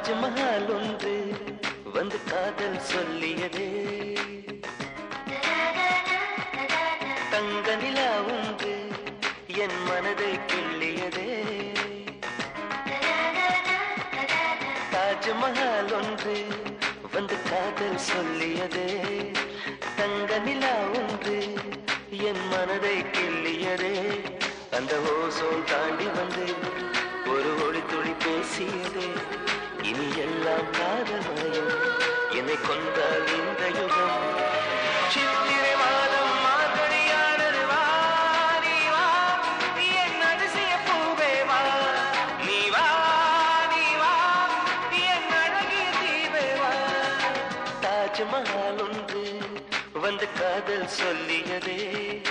தாஜ்மஹால் ஒன்று வந்து காதல் சொல்லியதே. தங்க நிலா ஒன்று என் மனதை கிள்ளியதே. தாஜ்மஹால் ஒன்று வந்து காதல் சொல்லியதே. தங்க நிலா ஒன்று என் மனதை கிள்ளியதே. அந்த ஓசோன் தாண்டி வந்து ஒரு ஒளி துளி பேசியதே. இனி எல்லாம் காதமயம் என்னை கொண்டால் இந்த யுகம். சித்திரை மாதம் மார்கழியானது வா நீ வா. என் அதிசய பூவே வா. நீ வா நீ வா. என் அழகிய வா. தாஜ்மஹால் ஒன்று வந்து காதல் சொல்லியதே.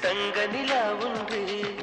தங்க நிலா ஒன்று